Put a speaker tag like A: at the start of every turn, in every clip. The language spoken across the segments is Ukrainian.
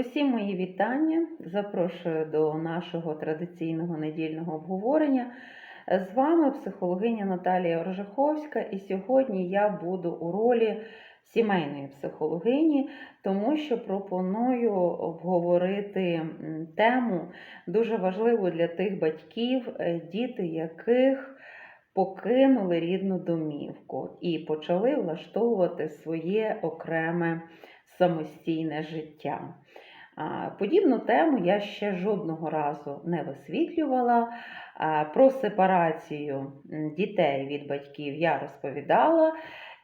A: Усім мої вітання. Запрошую до нашого традиційного недільного обговорення. З вами психологиня Наталія Оржаховська, і сьогодні я буду у ролі сімейної психологині, тому що пропоную обговорити тему дуже важливу для тих батьків, е, діти яких покинули рідну домівку і почали влаштовувати своє окреме самостійне життя. Подібну тему я ще жодного разу не висвітлювала. Про сепарацію дітей від батьків я розповідала.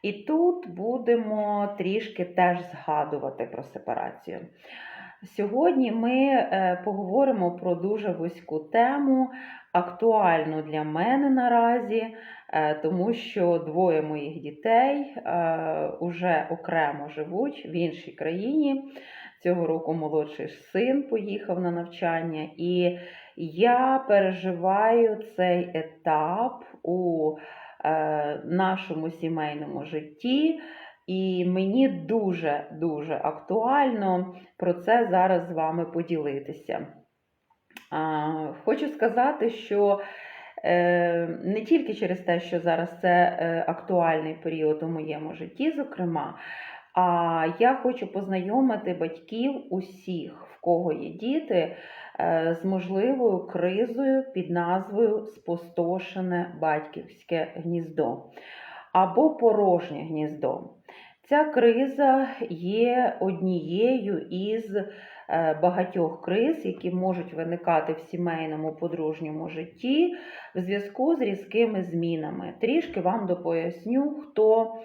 A: І тут будемо трішки теж згадувати про сепарацію. Сьогодні ми е, поговоримо про дуже вузьку тему, актуальну для мене наразі, е, тому що двоє моїх дітей вже окремо живуть в іншій країні. Цього року молодший син поїхав на навчання, і я переживаю цей етап у е, нашому сімейному житті. І мені дуже-дуже актуально про це зараз з вами поділитися. Хочу сказати, що е, не тільки через те, що зараз це е, актуальний період у моєму житті, зокрема, а я хочу познайомити батьків усіх, в кого є діти, е, з можливою кризою під назвою Спустошене батьківське гніздо або порожнє гніздо. Ця криза є однією із е, багатьох криз, які можуть виникати в сімейному подружньому житті в зв'язку з різкими змінами. Трішки вам допоясню, хто,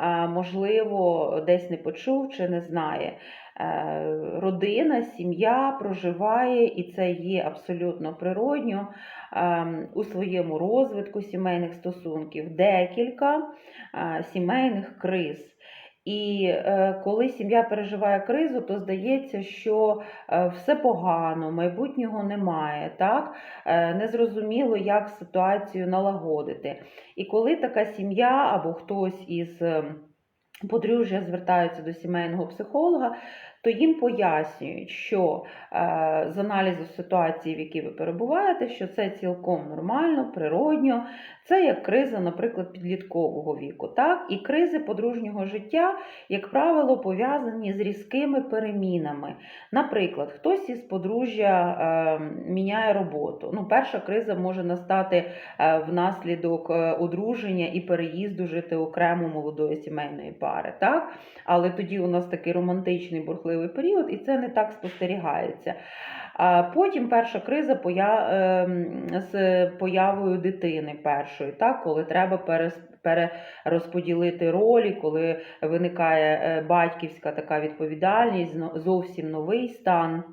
A: е, можливо, десь не почув чи не знає. Е, Родина, сім'я проживає, і це є абсолютно природньо ем, у своєму розвитку сімейних стосунків декілька сімейних криз. І е, коли сім'я переживає кризу, то здається, що е, все погано, майбутнього немає, так? Е, незрозуміло, як ситуацію налагодити. І коли така сім'я або хтось із е, подружжя звертаються до сімейного психолога, то їм пояснюють, що е, з аналізу ситуації, в якій ви перебуваєте, що це цілком нормально, природньо, це як криза, наприклад, підліткового віку. Так? І кризи подружнього життя, як правило, пов'язані з різкими перемінами. Наприклад, хтось із подружжя е, міняє роботу. Ну, Перша криза може настати е, внаслідок одруження і переїзду жити окремо молодої сімейної пари. Так? Але тоді у нас такий романтичний бурхливий період, і це не так спостерігається. А Потім перша криза ем, з появою дитини першої, так, коли треба перерозподілити ролі, коли виникає е, батьківська така відповідальність, зовсім новий стан.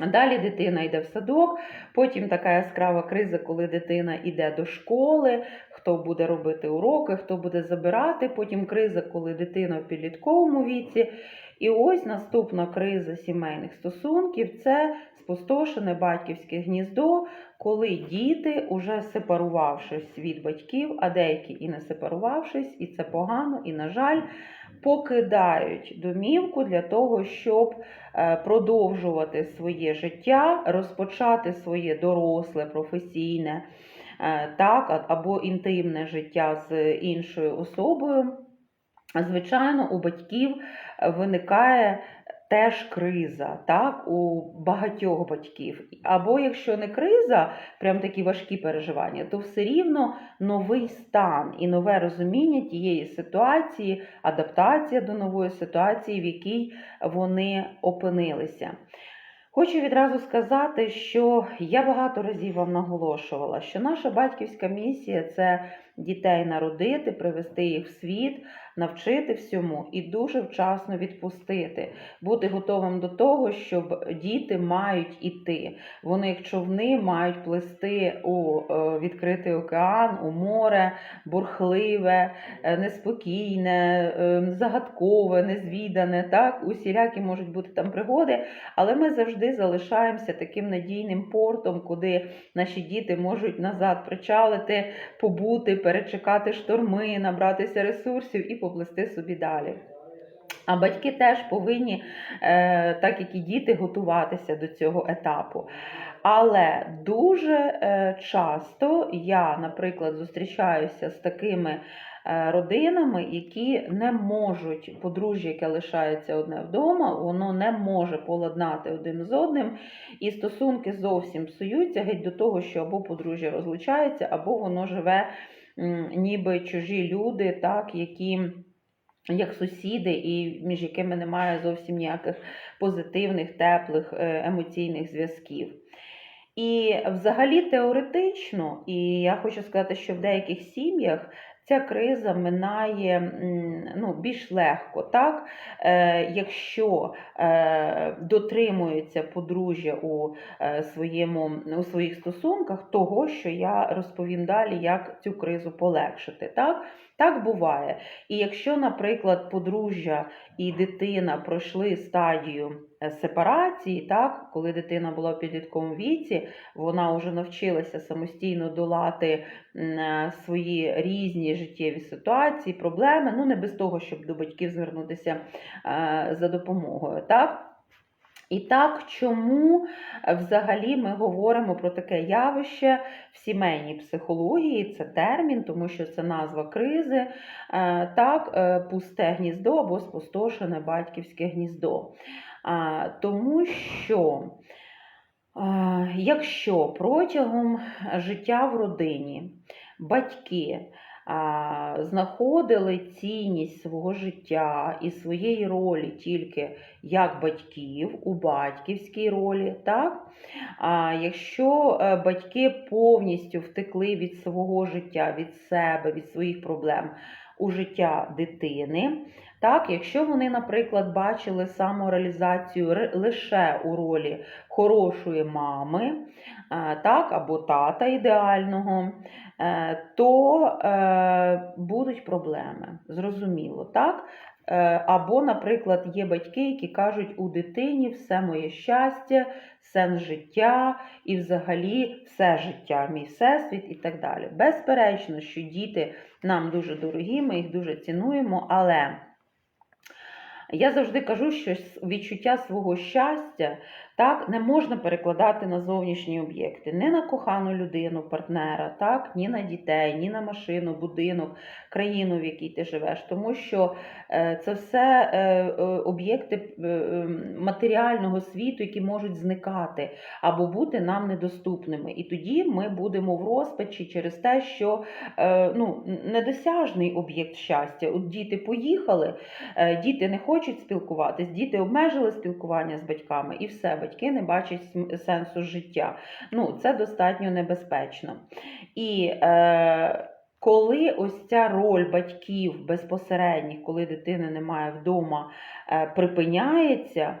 A: Далі дитина йде в садок, потім така яскрава криза, коли дитина йде до школи, хто буде робити уроки, хто буде забирати, потім криза, коли дитина в підлітковому віці. І ось наступна криза сімейних стосунків це спустошене батьківське гніздо, коли діти, уже сепарувавшись від батьків, а деякі і не сепарувавшись, і це погано, і, на жаль, покидають домівку для того, щоб е, продовжувати своє життя, розпочати своє доросле, професійне, е, так, або інтимне життя з іншою особою. Звичайно, у батьків виникає теж криза, так, у багатьох батьків. Або якщо не криза, прям такі важкі переживання, то все рівно новий стан і нове розуміння тієї ситуації, адаптація до нової ситуації, в якій вони опинилися. Хочу відразу сказати, що я багато разів вам наголошувала, що наша батьківська місія це дітей народити, привести їх в світ, навчити всьому і дуже вчасно відпустити, бути готовим до того, щоб діти мають іти. Вони, як човни, мають плисти у е, відкритий океан, у море, бурхливе, е, неспокійне, е, загадкове, незвідане. Так, усілякі можуть бути там пригоди, але ми завжди залишаємося таким надійним портом, куди наші діти можуть назад причалити, побути, перечекати шторми, набратися ресурсів і поплисти собі далі. А батьки теж повинні, е, так як і діти, готуватися до цього етапу. Але дуже е, часто я, наприклад, зустрічаюся з такими е, родинами, які не можуть, подружжя, яке лишається одне вдома, воно не може поладнати один з одним, і стосунки зовсім псуються геть до того, що або подружжя розлучається, або воно живе ніби чужі люди, так, які як сусіди, і між якими немає зовсім ніяких позитивних, теплих е, емоційних зв'язків. І взагалі теоретично, і я хочу сказати, що в деяких сім'ях ця криза минає ну, більш легко, так? Е, якщо е, дотримується подружжя у, е, своєму, у своїх стосунках того, що я розповім далі, як цю кризу полегшити. Так? Так буває. І якщо, наприклад, подружжя і дитина пройшли стадію е, сепарації, так, коли дитина була в підлітковому віці, вона вже навчилася самостійно долати е, свої різні життєві ситуації, проблеми, ну не без того, щоб до батьків звернутися е, за допомогою. Так? І так, чому е, взагалі ми говоримо про таке явище в сімейній психології? Це термін, тому що це назва кризи, е, так, е, пусте гніздо або спустошене батьківське гніздо. Тому що, якщо протягом життя в родині батьки знаходили цінність свого життя і своєї ролі тільки як батьків у батьківській ролі, так? А якщо е, батьки повністю втекли від свого життя, від себе, від своїх проблем у життя дитини, так, якщо вони, наприклад, бачили самореалізацію лише у ролі хорошої мами, е, так, або тата ідеального, е, то е, будуть проблеми. Зрозуміло, так? Або, наприклад, є батьки, які кажуть, у дитині все моє щастя, сенс життя і взагалі все життя, мій всесвіт і так далі. Безперечно, що діти нам дуже дорогі, ми їх дуже цінуємо, але я завжди кажу, що відчуття свого щастя так, не можна перекладати на зовнішні об'єкти, не на кохану людину, партнера, так, ні на дітей, ні на машину, будинок, країну, в якій ти живеш, тому що е, це все е, е, об'єкти матеріального світу, які можуть зникати або бути нам недоступними. І тоді ми будемо в розпачі через те, що ну, недосяжний об'єкт щастя. От діти поїхали, діти не хочуть спілкуватись, діти обмежили спілкування з батьками, і все, батьки не бачать сенсу життя. Ну, це достатньо небезпечно. І е, коли ось ця роль батьків безпосередніх, коли дитини немає вдома, е, припиняється.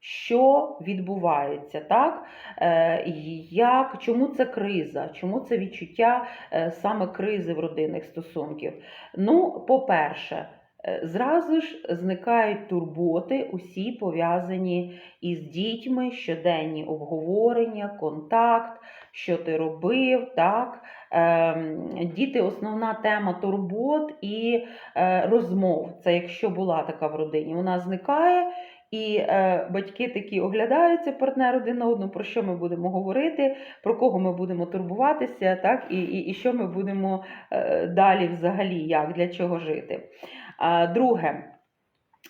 A: Що відбувається, так? Е, як, чому це криза? Чому це відчуття е, саме кризи в родинних стосунків? Ну, по-перше, зразу ж зникають турботи, усі пов'язані із дітьми, щоденні обговорення, контакт, що ти робив, так? Ем, Діти основна тема турбот і е, розмов. Це якщо була така в родині, вона зникає. І е, батьки такі оглядаються партнер один на одну, про що ми будемо говорити, про кого ми будемо турбуватися, так, і, і, і що ми будемо е, далі взагалі, як, для чого жити. Е, друге.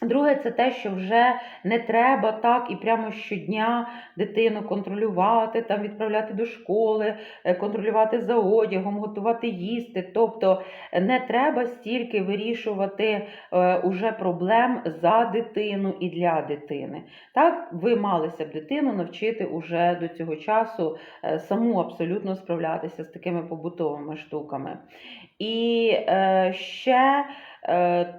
A: Друге, це те, що вже не треба так і прямо щодня дитину контролювати, там відправляти до школи, е, контролювати за одягом, готувати їсти. Тобто не треба стільки вирішувати е, уже проблем за дитину і для дитини. Так, ви малися б дитину навчити уже до цього часу е, саму абсолютно справлятися з такими побутовими штуками. І е, ще е,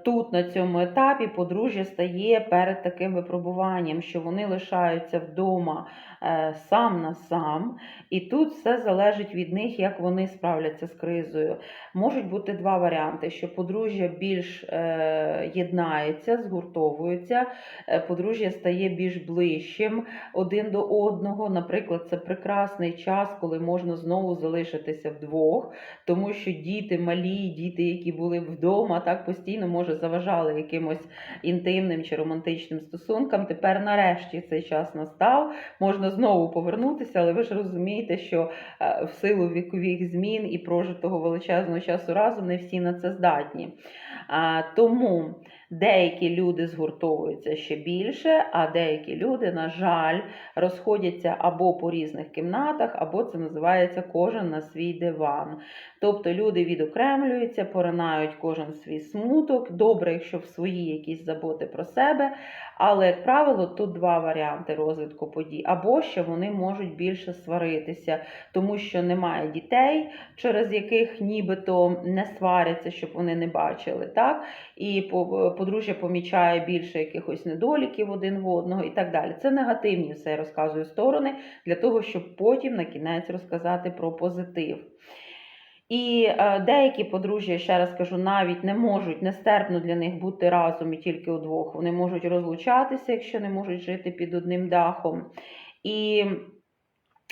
A: тут на цьому етапі подружжя стає перед таким випробуванням, що вони лишаються вдома е, сам на сам, і тут все залежить від них, як вони справляться з кризою. Можуть бути два варіанти: що подружжя більш е, єднається, згуртовується, е, подружжя стає більш ближчим один до одного. Наприклад, це прекрасний час, коли можна знову залишитися вдвох, тому що діти малі, діти, які були вдома, так постійно може заважали якимось інтимним чи романтичним стосункам. Тепер, нарешті, цей час настав. Можна знову повернутися, але ви ж розумієте, що е, в силу вікових змін і прожитого величезного часу разом не всі на це здатні. Тому деякі люди згуртовуються ще більше, а деякі люди, на жаль, розходяться або по різних кімнатах, або це називається кожен на свій диван. Тобто люди відокремлюються, поринають кожен свій смуток. Добре, якщо в свої якісь заботи про себе. Але, як правило, тут два варіанти розвитку подій. Або ще вони можуть більше сваритися, тому що немає дітей, через яких нібито не сваряться, щоб вони не бачили. так? І по- подружжя помічає більше якихось недоліків один в одного і так далі. Це негативні все я розказую сторони для того, щоб потім на кінець розказати про позитив. І е, деякі подружжя, ще раз кажу, навіть не можуть нестерпно для них бути разом і тільки удвох. Вони можуть розлучатися, якщо не можуть жити під одним дахом. І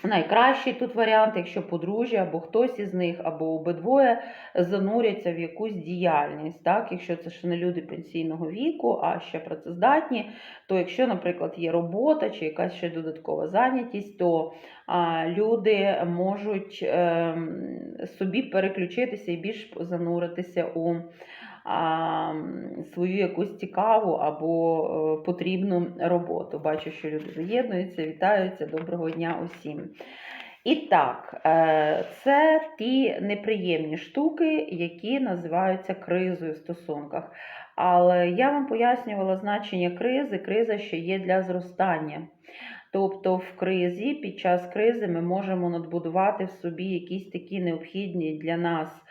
A: найкращий тут варіант, якщо подружжя або хтось із них, або обидвоє зануряться в якусь діяльність. Так? Якщо це ще не люди пенсійного віку, а ще працездатні, то якщо, наприклад, є робота чи якась ще додаткова зайнятість, то а, люди можуть ем, собі переключитися і більш зануритися у свою якусь цікаву або е, потрібну роботу. Бачу, що люди заєднуються, вітаються. Доброго дня усім. І так, е, це ті неприємні штуки, які називаються кризою в стосунках. Але я вам пояснювала значення кризи. Криза ще є для зростання. Тобто в кризі, під час кризи ми можемо надбудувати в собі якісь такі необхідні для нас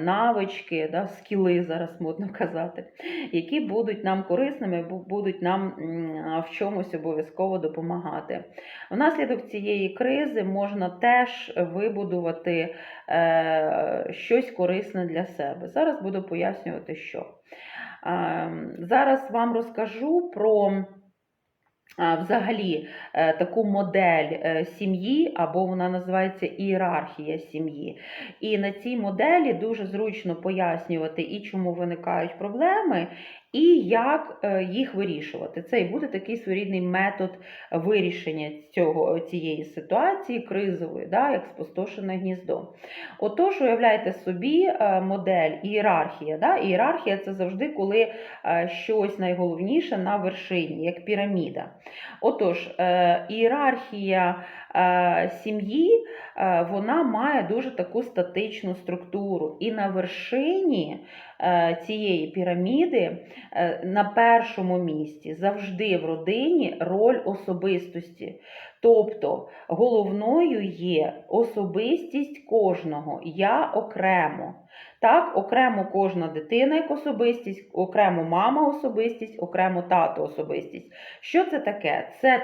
A: навички, да, скіли, зараз модно казати, які будуть нам корисними, бу- будуть нам в чомусь обов'язково допомагати. Внаслідок цієї кризи можна теж вибудувати е, щось корисне для себе. Зараз буду пояснювати, що. Е, Зараз вам розкажу про взагалі е, таку модель е, сім'ї, або вона називається ієрархія сім'ї. І на цій моделі дуже зручно пояснювати і чому виникають проблеми, і як е, їх вирішувати. Це і буде такий своєрідний метод вирішення цього, цієї ситуації кризової, да, як спустошене гніздо. Отож, уявляйте собі е, модель ієрархія. Да? Ієрархія це завжди коли е, щось найголовніше на вершині, як піраміда. Отож, е, ієрархія е, сім'ї е, вона має дуже таку статичну структуру. І на вершині цієї піраміди на першому місці завжди в родині роль особистості. Тобто головною є особистість кожного, я окремо. Так, окремо кожна дитина як особистість, окремо мама особистість, окремо тато особистість. Що це таке? Це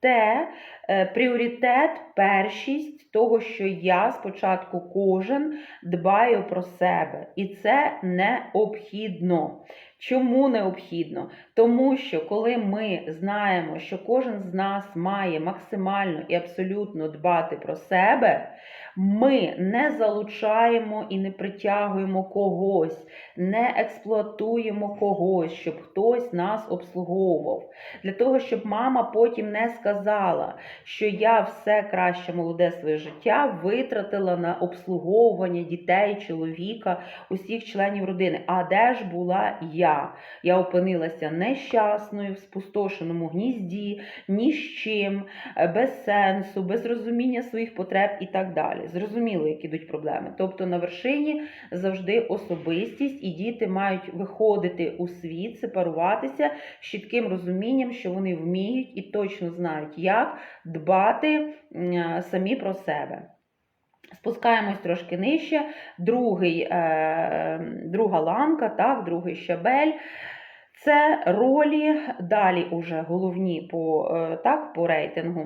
A: те е, пріоритет, першість того, що я спочатку кожен дбаю про себе. І це необхідно. Чому необхідно? Тому що коли ми знаємо, що кожен з нас має максимально і абсолютно дбати про себе, ми не залучаємо і не притягуємо когось, не експлуатуємо когось, щоб хтось нас обслуговував. Для того, щоб мама потім не сказала, що я все краще молоде своє життя витратила на обслуговування дітей, чоловіка, усіх членів родини. А де ж була я? Я опинилася нещасною, в спустошеному гнізді, ні з чим, е, без сенсу, без розуміння своїх потреб і так далі. Зрозуміло, які йдуть проблеми. Тобто на вершині завжди особистість, і діти мають виходити у світ, сепаруватися з чітким розумінням, що вони вміють і точно знають, як дбати самі про себе. Спускаємось трошки нижче. Другий, е, друга ланка, так, другий щабель. Це ролі, далі уже головні по, е, так, по рейтингу,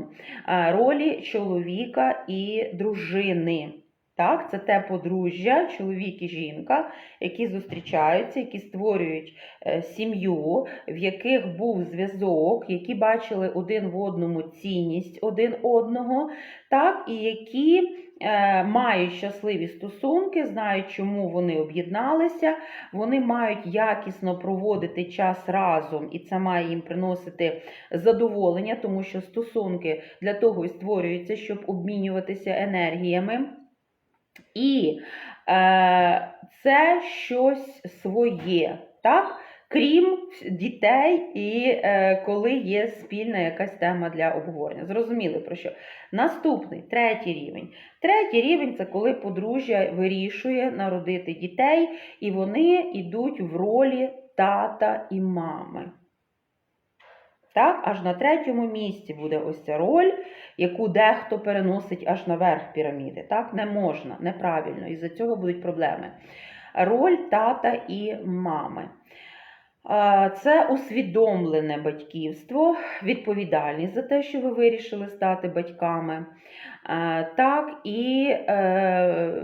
A: е, ролі чоловіка і дружини. Так, це те подружжя, чоловік і жінка, які зустрічаються, які створюють е, сім'ю, в яких був зв'язок, які бачили один в одному цінність один одного, так, і які е, мають щасливі стосунки, знають, чому вони об'єдналися, вони мають якісно проводити час разом, і це має їм приносити задоволення, тому що стосунки для того і створюються, щоб обмінюватися енергіями. І е, це щось своє, так? крім дітей, і е, коли є спільна якась тема для обговорення. Зрозуміли про що? Наступний, третій рівень. Третій рівень це коли подружжя вирішує народити дітей, і вони йдуть в ролі тата і мами. Так, аж на третьому місці буде ось ця роль, яку дехто переносить аж наверх піраміди. Так, не можна, неправильно, і за цього будуть проблеми. Роль тата і мами. Це усвідомлене батьківство, відповідальність за те, що ви вирішили стати батьками. Так, і е,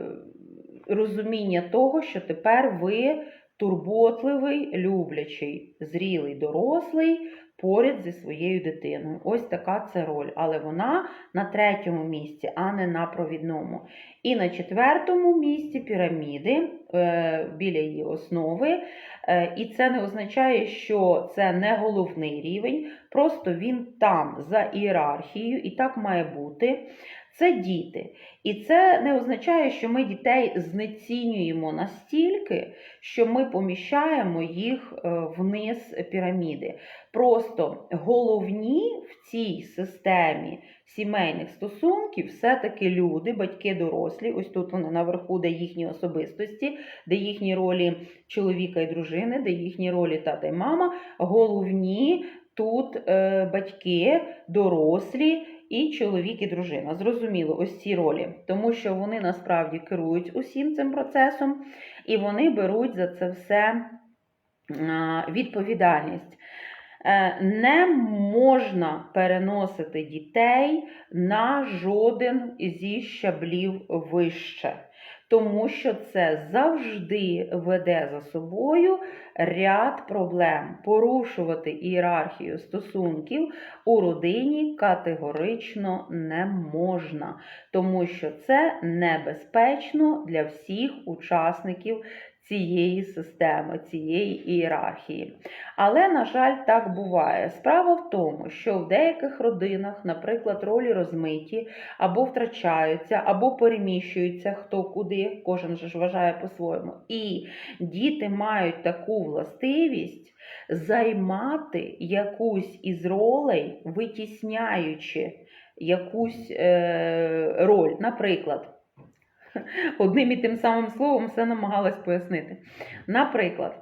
A: розуміння того, що тепер ви турботливий, люблячий, зрілий, дорослий поряд зі своєю дитиною. Ось така це роль, але вона на третьому місці, а не на провідному. І на четвертому місці піраміди е, біля її основи. Е, І це не означає, що це не головний рівень, просто він там за ієрархією, і так має бути. Це діти. І це не означає, що ми дітей знецінюємо настільки, що ми поміщаємо їх е, вниз піраміди. Просто головні в цій системі сімейних стосунків все-таки люди, батьки дорослі. Ось тут вони наверху, де їхні особистості, де їхні ролі чоловіка і дружини, де їхні ролі тата і мама. Головні тут е, батьки, дорослі і чоловік і дружина. Зрозуміло, ось ці ролі, тому що вони насправді керують усім цим процесом, і вони беруть за це все відповідальність. Е, не можна переносити дітей на жоден зі щаблів вище, тому що це завжди веде за собою ряд проблем. Порушувати ієрархію стосунків у родині категорично не можна, тому що це небезпечно для всіх учасників цієї системи, цієї ієрархії. Але, на жаль, так буває. Справа в тому, що в деяких родинах, наприклад, ролі розмиті, або втрачаються, або переміщуються хто куди, кожен же ж вважає по-своєму. І діти мають таку властивість займати якусь із ролей, витісняючи якусь е, роль. Наприклад, одним і тим самим словом все намагалась пояснити. Наприклад,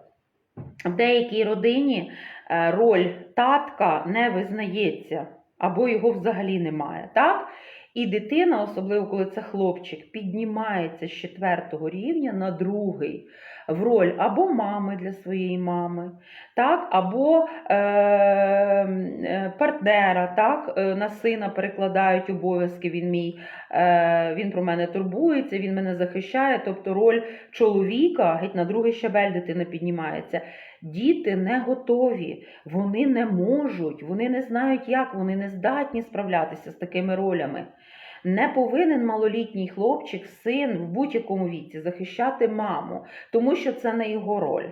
A: в деякій родині е, роль татка не визнається, або його взагалі немає. так? І дитина, особливо коли це хлопчик, піднімається з четвертого рівня на другий в роль або мами для своєї мами, так, або е, е, партнера, так, е, на сина перекладають обов'язки. Він мій, е, він про мене турбується, він мене захищає. Тобто роль чоловіка геть на другий щабель дитина піднімається. Діти не готові, вони не можуть, вони не знають, як, вони не здатні справлятися з такими ролями. Не повинен малолітній хлопчик, син в будь-якому віці захищати маму, тому що це не його роль.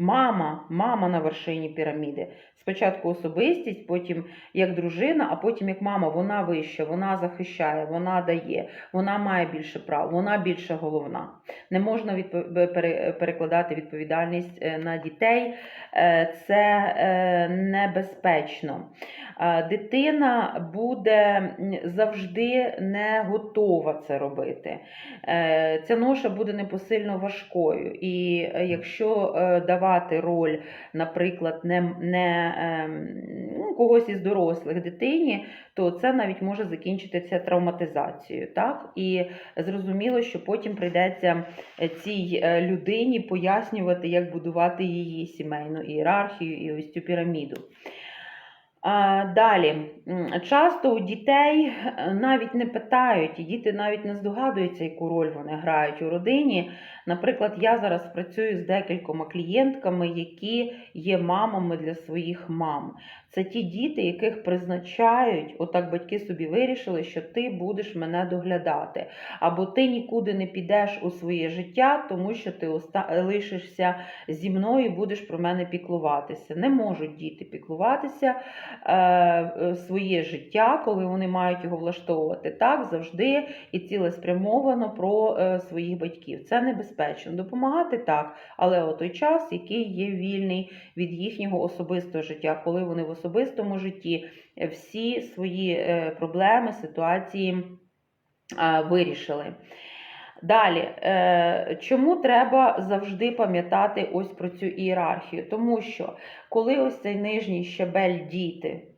A: Мама, мама на вершині піраміди. Спочатку особистість, потім як дружина, а потім як мама. Вона вища, вона захищає, вона дає, вона має більше прав, вона більше головна. Не можна відпов... перекладати відповідальність е, на дітей, е, це е, небезпечно. Дитина буде завжди не готова це робити. Ця ноша буде непосильно важкою. І якщо давати роль, наприклад, не, не ну, когось із дорослих дитині, то це навіть може закінчитися травматизацією. Так? І зрозуміло, що потім прийдеться цій е, людині пояснювати, як будувати її сімейну ієрархію і ось цю піраміду. Далі, часто у дітей е, навіть не питають, і діти навіть не здогадуються, яку роль вони грають у родині. Наприклад, я зараз працюю з декількома клієнтками, які є мамами для своїх мам. Це ті діти, яких призначають, отак батьки собі вирішили, що ти будеш мене доглядати, або ти нікуди не підеш у своє життя, тому що ти лишишся зі мною і будеш про мене піклуватися. Не можуть діти піклуватися своє життя, коли вони мають його влаштовувати так завжди і цілеспрямовано про е, своїх батьків. Це небезпечно. Допомагати так, але о той час, який є вільний від їхнього особистого життя, коли вони в особистому житті е, всі свої е, проблеми, ситуації е, вирішили. Далі, е, чому треба завжди пам'ятати ось про цю ієрархію? Тому що коли ось цей нижній щабель діти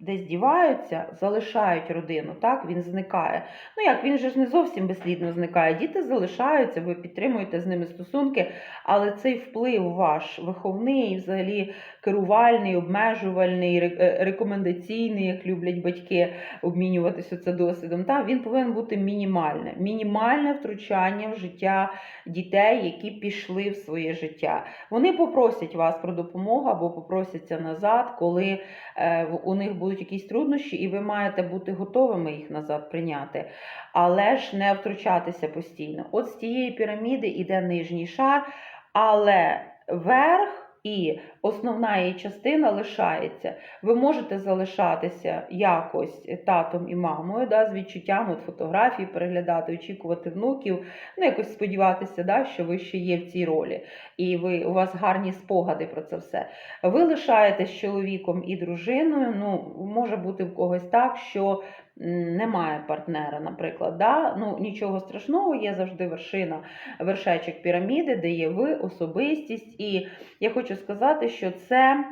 A: десь діваються, залишають родину, так, він зникає. Ну як, він же ж не зовсім безслідно зникає. Діти залишаються, ви підтримуєте з ними стосунки, але цей вплив ваш виховний, взагалі керувальний, обмежувальний, е, рекомендаційний, як люблять батьки обмінюватися це досвідом, та, він повинен бути мінімальне. Мінімальне втручання в життя дітей, які пішли в своє життя. Вони попросять вас про допомогу або попросяться назад, коли е, у них будуть якісь труднощі, і ви маєте бути готовими їх назад прийняти, але ж не втручатися постійно. От з тієї піраміди йде нижній шар, але верх. І основна її частина лишається. Ви можете залишатися якось татом і мамою, да, з відчуттям от фотографії, переглядати, очікувати внуків, ну якось сподіватися, да, що ви ще є в цій ролі, і ви, у вас гарні спогади про це все. Ви лишаєтесь чоловіком і дружиною. Ну, може бути в когось так, що немає партнера, наприклад. Да? Ну, нічого страшного, є завжди вершина, вершечок піраміди, де є ви, особистість. І я хочу сказати, що це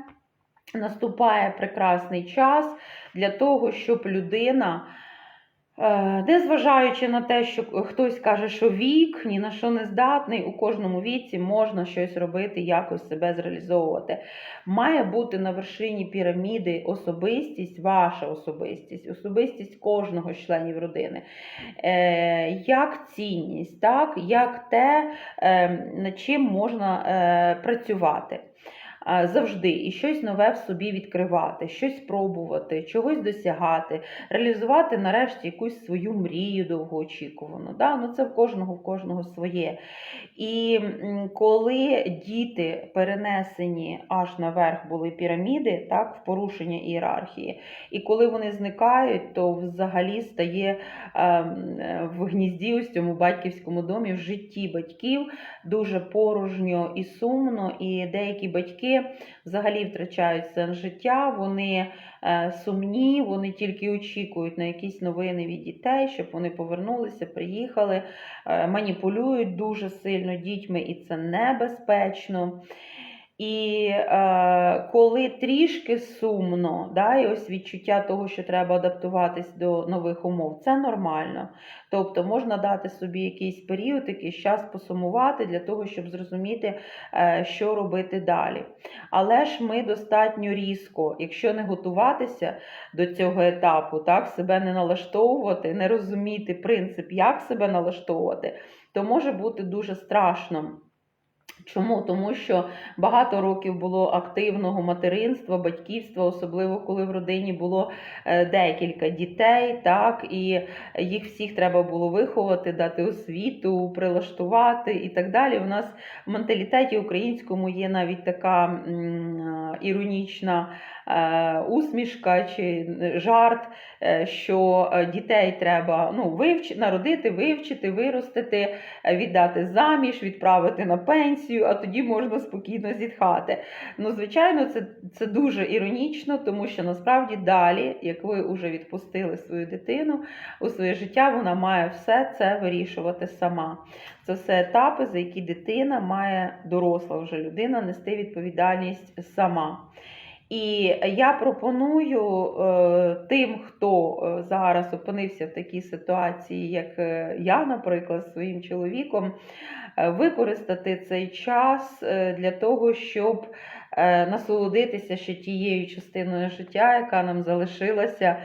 A: наступає прекрасний час для того, щоб людина. Е, Незважаючи на те, що хтось каже, що вік ні на що не здатний, у кожному віці можна щось робити, якось себе зреалізовувати. Має бути на вершині піраміди особистість, ваша особистість, особистість кожного з членів родини, Е, як цінність, так? як те, е, над чим можна працювати. Завжди і щось нове в собі відкривати, щось пробувати, чогось досягати, реалізувати нарешті якусь свою мрію довгоочікувану. Да? Ну, це в кожного в кожного своє. І коли діти перенесені аж наверх були піраміди, так, в порушення ієрархії, і коли вони зникають, то взагалі стає е, в гнізді ось цьому батьківському домі в житті батьків дуже порожньо і сумно, і деякі батьки взагалі втрачають сенс життя, вони е, сумні, вони тільки очікують на якісь новини від дітей, щоб вони повернулися, приїхали, е, маніпулюють дуже сильно дітьми, і це небезпечно. І е, коли трішки сумно, да, і ось відчуття того, що треба адаптуватись до нових умов, це нормально. Тобто можна дати собі якийсь період, якийсь час посумувати для того, щоб зрозуміти, е, що робити далі. Але ж ми достатньо різко, якщо не готуватися до цього етапу, так, себе не налаштовувати, не розуміти принцип, як себе налаштовувати, то може бути дуже страшно. Чому? Тому що багато років було активного материнства, батьківства, особливо коли в родині було е, декілька дітей, так, і їх всіх треба було виховати, дати освіту, прилаштувати і так далі. У нас в менталітеті українському є навіть така е, іронічна е, усмішка чи жарт, що дітей треба ну, вивч... народити, вивчити, виростити, віддати заміж, відправити на пенсію, а тоді можна спокійно зітхати. Ну, звичайно, це, це дуже іронічно, тому що насправді далі, як ви вже відпустили свою дитину у своє життя, вона має все це вирішувати сама. Це все етапи, за які дитина має доросла вже людина нести відповідальність сама. І я пропоную е, тим, хто е, зараз опинився в такій ситуації, як е, я, наприклад, своїм чоловіком, використати цей час для того, щоб насолодитися ще тією частиною життя, яка нам залишилася,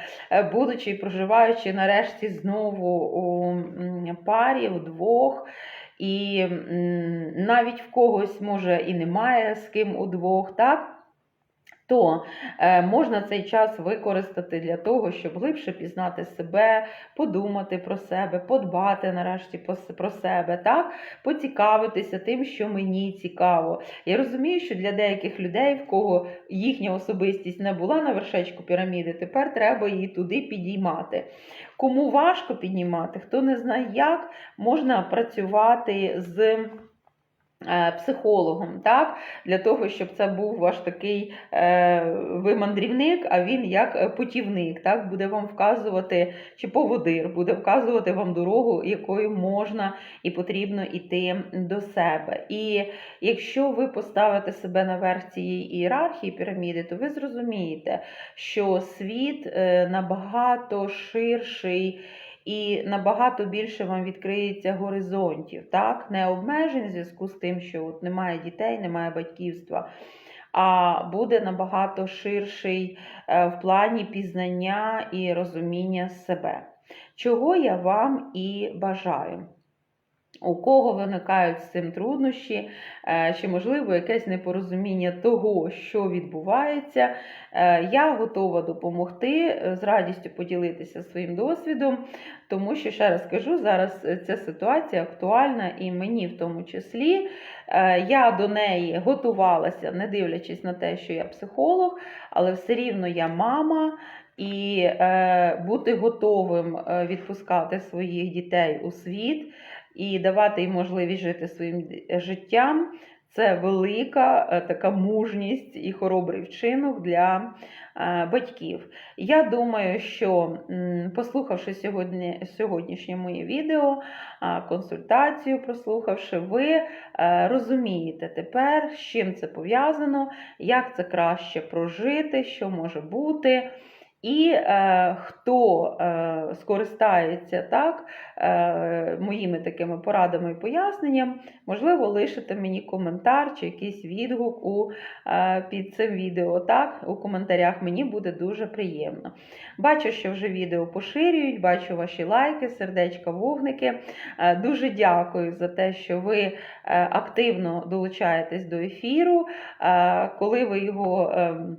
A: будучи і проживаючи нарешті знову у парі, удвох. І навіть в когось може і немає з ким удвох, так? То е, можна цей час використати для того, щоб глибше пізнати себе, подумати про себе, подбати нарешті про себе, так? поцікавитися тим, що мені цікаво. Я розумію, що для деяких людей, в кого їхня особистість не була на вершечку піраміди, тепер треба її туди підіймати. Кому важко піднімати, хто не знає як, можна працювати з. Е, Психологом, так, для того, щоб це був ваш такий е, ви мандрівник, а він як е, путівник, так, буде вам вказувати, чи поводир, буде вказувати вам дорогу, якою можна і потрібно йти до себе. І якщо ви поставите себе наверх цієї ієрархії піраміди, то ви зрозумієте, що світ е, набагато ширший. І набагато більше вам відкриється горизонтів, так? Не обмежень в зв'язку з тим, що от немає дітей, немає батьківства, а буде набагато ширший е, в плані пізнання і розуміння себе. Чого я вам і бажаю. У кого виникають з цим труднощі, е, чи, можливо, якесь непорозуміння того, що відбувається, е, я готова допомогти, е, з радістю поділитися своїм досвідом, тому що, ще раз кажу, зараз ця ситуація актуальна і мені в тому числі. Я до неї готувалася, не дивлячись на те, що я психолог, але все рівно я мама. І е, бути готовим відпускати своїх дітей у світ і давати їм можливість жити своїм життям. Це велика е, така мужність і хоробрий вчинок для е, батьків. Я думаю, що послухавши сьогодні, сьогоднішнє моє відео, консультацію прослухавши, ви е, розумієте тепер, з чим це пов'язано, як це краще прожити, що може бути. І е, хто е, скористається так, е, моїми такими порадами і поясненням, можливо, лишите мені коментар чи якийсь відгук у, е, під цим відео. Так, у коментарях мені буде дуже приємно. Бачу, що вже відео поширюють, бачу ваші лайки, сердечка, вогники. Е, дуже дякую за те, що ви е, активно долучаєтесь до ефіру. Е, коли ви його. ем,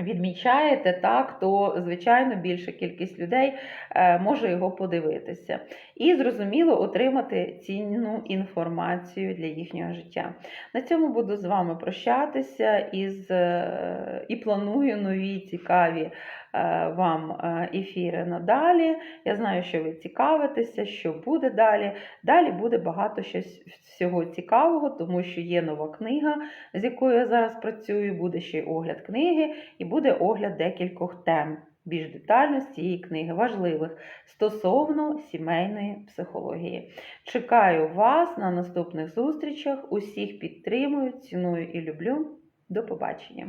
A: відмічаєте, так, то, звичайно, більша кількість людей е, може його подивитися. І, зрозуміло, отримати цінну інформацію для їхнього життя. На цьому буду з вами прощатися із, е, і планую нові цікаві вам е, ефіри надалі. Я знаю, що ви цікавитеся, що буде далі. Далі буде багато щось всього цікавого, тому що є нова книга, з якою я зараз працюю, буде ще й огляд книги і буде огляд декількох тем більш детально з цієї книги, важливих стосовно сімейної психології. Чекаю вас на наступних зустрічах. Усіх підтримую, ціную і люблю. До побачення!